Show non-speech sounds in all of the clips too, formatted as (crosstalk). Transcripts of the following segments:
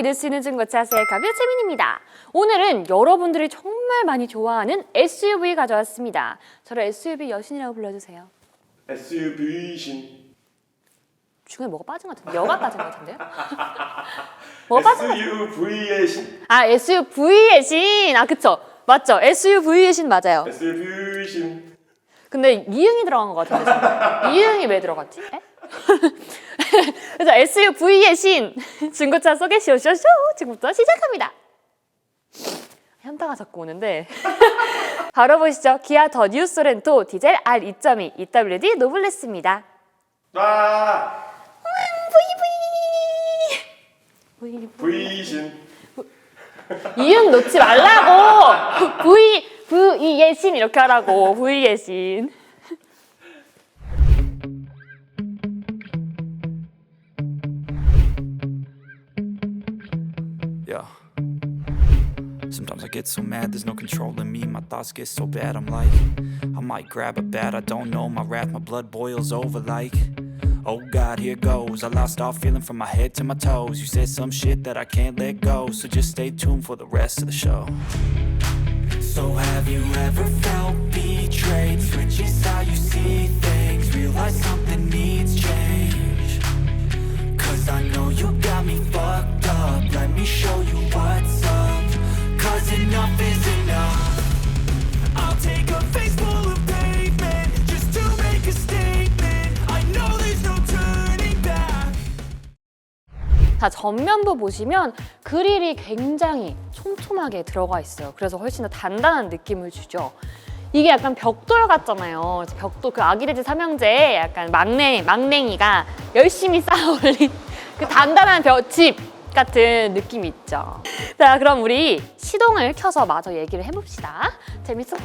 믿을 수 있는 증거차 셀카뷰 최민입니다. 오늘은 여러분들이 정말 많이 좋아하는 SUV 가져왔습니다. 저를 SUV 여신이라고 불러주세요. SUV신 중간에 뭐가 빠진 것 같은데? 여가 빠진 것 같은데요? (laughs) 뭐가 빠진 것 SUV의 신 아, SUV의 신. 아, 그쵸. 맞죠. SUV의 신 맞아요. SUV신 근데 이응이 들어간 것 같은데. 이응이 왜 들어갔지? 에? (laughs) 그래서 SUV의 신. 중고차 소개 쇼 쇼쇼. 지금부터 시작합니다. 현타가 자꾸 오는데. (laughs) 바로 보시죠. 기아 더 뉴 소렌토 디젤 R2.2 EWD 노블레스입니다. 아 V, V신 이응 놓지 말라고. V V의 신 이렇게 하라고. V의 신. Yeah. Sometimes I get so mad, there's no controlling me. My thoughts get so bad, I'm like, I might grab a bat, I don't know. My wrath, my blood boils over like, oh God, here goes. I lost all feeling from my head to my toes. You said some shit that I can't let go, so just stay tuned for the rest of the show. So have you ever felt betrayed? Switches how you see things, realize something needs change. Cause I know you got me fucked up. Let me show you what's up. Cause enough is enough. I'll take a face full of pavement just to make a statement. I know there's no turning back. 자, 전면부 보시면 그릴이 굉장히 촘촘하게 들어가 있어요. 그래서 훨씬 더 단단한 느낌을 주죠. 이게 약간 벽돌 같잖아요. 벽돌 그 아기레지 삼형제의 약간 막내 막냉이가 열심히 (laughs) 쌓아 올린 그 단단한 벽집 같은 느낌이 있죠. 자, 그럼 우리 시동을 켜서 마저 얘기를 해봅시다. 재밌어.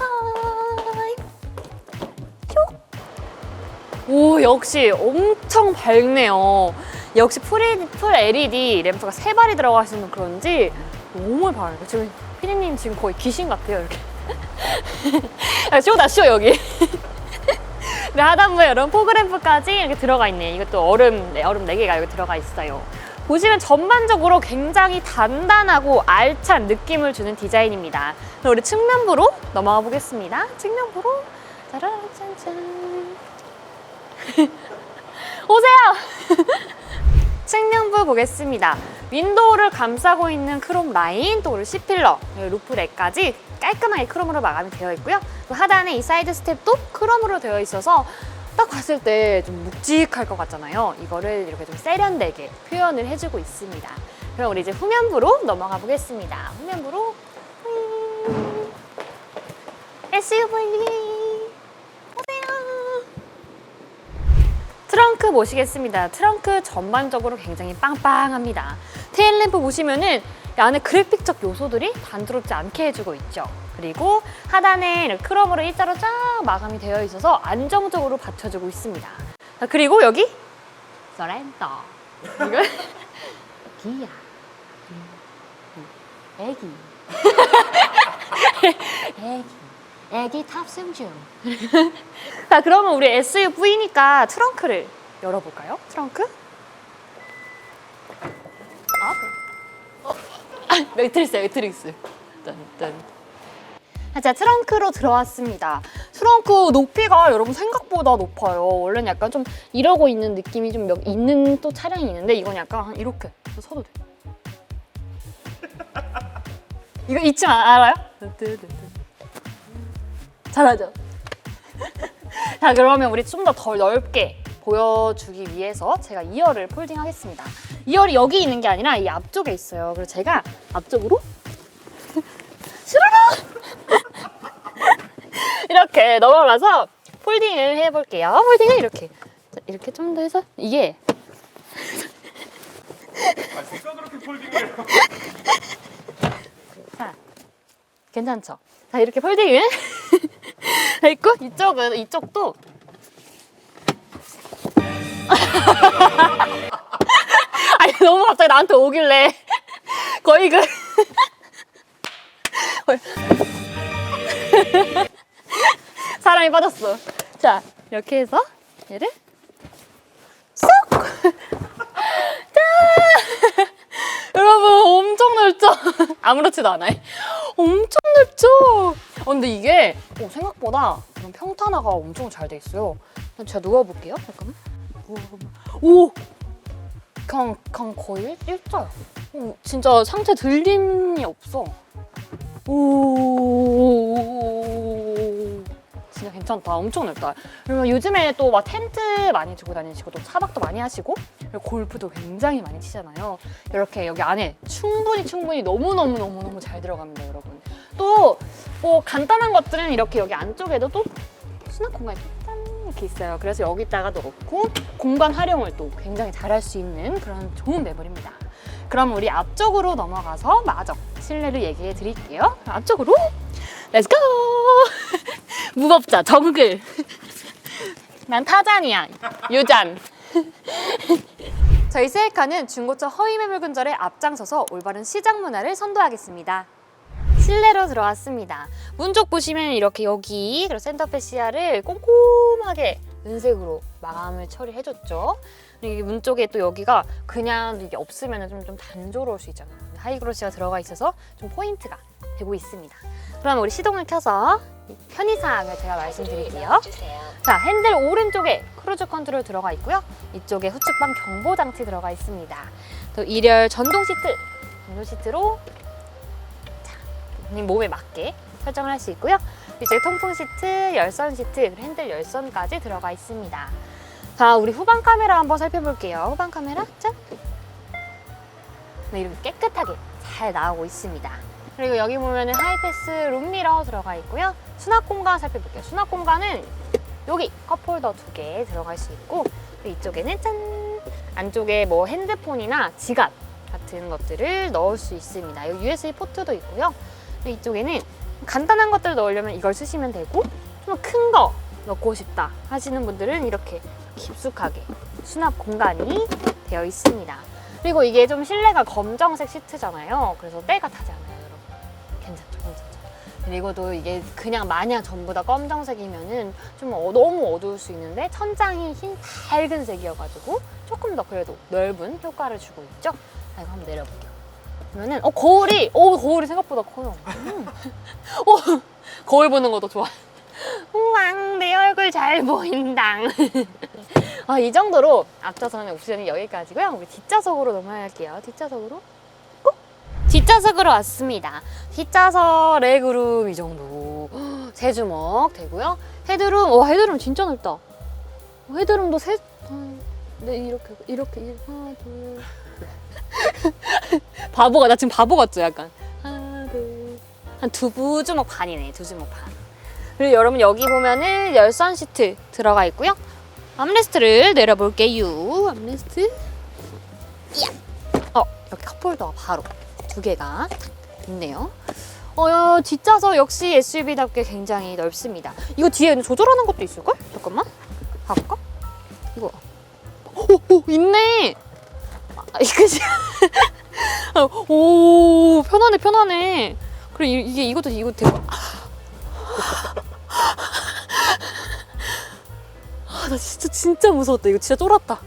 오 역시 엄청 밝네요. 역시 풀, 풀 LED 램프가 세 발이 들어가 있는 그런지 너무 밝아요. 지금 피디님 지금 거의 귀신 같아요 이렇게. 야, 쇼다 쇼 여기. 근데 하단부에 이런 포그램프까지 이렇게 들어가 있네. 이것도 얼음 네, 얼음 4개가 여기 들어가 있어요. 보시면 전반적으로 굉장히 단단하고 알찬 느낌을 주는 디자인입니다. 그럼 우리 측면부로 넘어가 보겠습니다. 측면부로 짜라짠짠. (laughs) 오세요! (laughs) 측면부 보겠습니다. 윈도우를 감싸고 있는 크롬 라인, 또 C필러, 루프렉까지 깔끔하게 크롬으로 마감이 되어 있고요. 또 하단에 이 사이드 스텝도 크롬으로 되어 있어서 딱 봤을 때 좀 묵직할 것 같잖아요. 이거를 이렇게 좀 세련되게 표현을 해주고 있습니다. 그럼 우리 이제 후면부로 넘어가 보겠습니다. 후면부로 휘. SUV 오세요. 트렁크 보시겠습니다. 트렁크 전반적으로 굉장히 빵빵합니다. 테일램프 보시면은 이 안에 그래픽적 요소들이 단조롭지 않게 해주고 있죠. 그리고 하단에 크롬으로 일자로 쫙 마감이 되어 있어서 안정적으로 받쳐주고 있습니다. 자, 그리고 여기 서렌터 이거 (laughs) 기야 애기 애기 애기 탑승 중 (laughs) 자, 그러면 우리 SUV니까 트렁크를 열어볼까요? 트렁크? 아, 어, 아, 매트리스야, 매트리스. 딴딴. 자, 자, 트렁크로 들어왔습니다. 트렁크 높이가 여러분 생각보다 높아요. 원래는 약간 좀 이러고 있는 느낌이 좀 몇- 있는 또 차량이 있는데 이건 약간 한 이렇게 서도 돼. (laughs) 이거 잊지 마, 알아요? 잘하죠? (laughs) 자 그러면 우리 좀더덜 넓게 보여주기 위해서 제가 2열을 폴딩하겠습니다. 2열이 여기 있는 게 아니라 이 앞쪽에 있어요. 그래서 제가 앞쪽으로 (laughs) (laughs) 이렇게 넘어가서 폴딩을 해볼게요. 폴딩은 이렇게 자, 이렇게 좀 더 해서 이게 아 누가 그렇게 폴딩해요 (laughs) 자 괜찮죠? 자 이렇게 폴딩을 했고 이쪽은 이쪽도 (laughs) 아니 너무 갑자기 나한테 오길래 (laughs) 거의 그 (laughs) 사람이 빠졌어. 자 이렇게 해서 얘를 쏙! 짠! 여러분 엄청 넓죠? 아무렇지도 않아요. 엄청 넓죠? 어, 근데 이게 어, 생각보다 평탄화가 엄청 잘 돼 있어요. 제가 누워볼게요. 잠깐만. 오! 그냥, 그냥 거의 일- 일자야. 어, 진짜 상체 들림이 없어. 오. 진짜 괜찮다. 엄청 넓다. 그리고 요즘에 또 막 텐트 많이 두고 다니시고 또 차박도 많이 하시고 그리고 골프도 굉장히 많이 치잖아요. 이렇게 여기 안에 충분히 충분히 너무너무 너무너무 잘 들어갑니다, 여러분. 또 뭐 간단한 것들은 이렇게 여기 안쪽에도 또 수납 공간이 짠 이렇게 있어요. 그래서 여기다가 넣고 공간 활용을 또 굉장히 잘할 수 있는 그런 좋은 매물입니다. 그럼 우리 앞쪽으로 넘어가서 마저 실내를 얘기해 드릴게요. 앞쪽으로 렛츠고! (laughs) 무법자 정글. (laughs) 난 타잔이야. 유잔. (laughs) 저희 셀카는 중고차 허위 매물 근절에 앞장서서 올바른 시장 문화를 선도하겠습니다. 실내로 들어왔습니다. 문 쪽 보시면 이렇게 여기 그리고 센터 페 시야를 꼼꼼하게 은색으로 마감을 처리해줬죠. 그리고 이문 쪽에 또 여기가 그냥 이게 없으면 좀, 좀 단조로울 수 있잖아요. 하이그로시가 들어가 있어서 좀 포인트가 되고 있습니다. 그럼 우리 시동을 켜서 이 편의사항을 제가 말씀드릴게요. 자, 핸들 오른쪽에 크루즈 컨트롤 들어가 있고요. 이쪽에 후측방 경보 장치 들어가 있습니다. 또 일열 전동 시트, 전동 시트로 몸에 맞게 설정을 할 수 있고요. 이제 통풍 시트, 열선 시트, 핸들 열선까지 들어가 있습니다. 자, 우리 후방 카메라 한번 살펴볼게요. 후방 카메라, 짠! 네, 이렇게 깨끗하게 잘 나오고 있습니다. 그리고 여기 보면은 하이패스 룸미러 들어가 있고요. 수납 공간 살펴볼게요. 수납 공간은 여기 컵홀더 두 개 들어갈 수 있고 이쪽에는 짠! 안쪽에 뭐 핸드폰이나 지갑 같은 것들을 넣을 수 있습니다. 여기 USB 포트도 있고요. 이쪽에는 간단한 것들 넣으려면 이걸 쓰시면 되고 좀 큰 거 넣고 싶다 하시는 분들은 이렇게 깊숙하게 수납 공간이 되어 있습니다. 그리고 이게 좀 실내가 검정색 시트잖아요. 그래서 때가 타지 않아요, 여러분. 괜찮죠, 괜찮죠. 그리고 또 이게 그냥 마냥 전부 다 검정색이면은 좀 어- 너무 어두울 수 있는데 천장이 흰 밝은 색이어가지고 조금 더 그래도 넓은 효과를 주고 있죠. 자, 이거 한번 내려볼게요. 그러면은 어 거울이 어 거울이 생각보다 커요. 음. (laughs) 어 거울 보는 것도 좋아. 우왕 내 얼굴 잘 보인다. (laughs) 아 이 정도로 앞좌석은 옵션이 여기까지고요. 우리 뒷좌석으로 넘어갈게요. 뒷좌석으로. 꾹! 뒷좌석으로 왔습니다. 뒷좌석 레그룸 이 정도 (gasps) 세 주먹 되고요. 헤드룸 와 헤드룸 진짜 넓다. 어, 헤드룸도 세 아, 네 이렇게 이렇게 일- 하나 둘 바보가 나 지금 바보 같죠 약간. 하나 둘한 두 주먹 반이네 두 주먹 반. 그리고 여러분 여기 보면은 열선 시트 들어가 있고요. 암레스트를 내려볼게요. 암레스트. 어 여기 컵홀더가 바로 두 개가 딱 있네요. 어 야, 뒷좌석 역시 SUV답게 굉장히 넓습니다. 이거 뒤에 조절하는 것도 있을걸? 잠깐만. 봐볼까? 이거. 오, 오 있네 아, 그지? (laughs) 오 편하네 편하네. 그래 이- 이게 이것도 이거 되게 아나 진짜 진짜 무서웠다. 이거 진짜 쫄았다.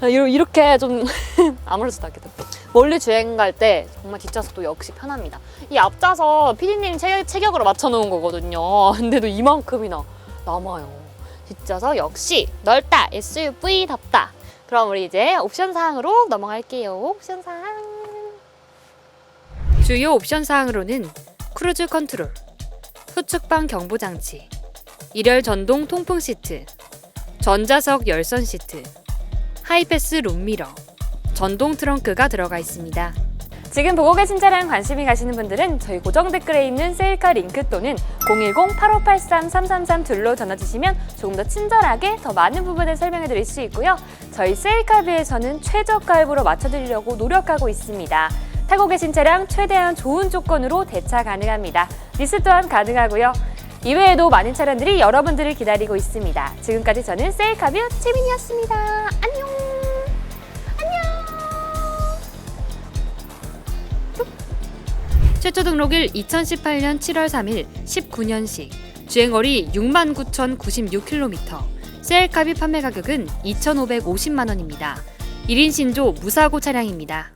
아, 이러- 이렇게 좀 (laughs) 아무렇지도 않겠다. 멀리 주행 갈 때 정말 뒷좌석도 역시 편합니다. 이 앞좌석 피디님 체, 체격으로 맞춰놓은 거거든요. 근데도 이만큼이나 남아요. 뒷좌석 역시 넓다. SUV답다. 그럼 우리 이제 옵션 사항으로 넘어갈게요. 옵션 사항. 주요 옵션 사항으로는 크루즈 컨트롤, 후측방 경보 장치, 일열 전동 통풍 시트, 전자석 열선 시트, 하이패스 룸미러, 전동 트렁크가 들어가 있습니다. 지금 보고 계신 차량 관심이 가시는 분들은 저희 고정 댓글에 있는 세일카 링크 또는 010-8583-333 전화 주시면 조금 더 친절하게 더 많은 부분을 설명해 드릴 수 있고요. 저희 세일카비에서는 최저가 할부로 맞춰드리려고 노력하고 있습니다. 타고 계신 차량 최대한 좋은 조건으로 대차 가능합니다. 리스 또한 가능하고요. 이외에도 많은 차량들이 여러분들을 기다리고 있습니다. 지금까지 저는 세일카뷰 최민이었습니다. 최초 등록일 2018년 7월 3일 19년식, 주행거리 69,096km, 셀카비 판매 가격은 2,550만 원입니다. 1인 신조 무사고 차량입니다.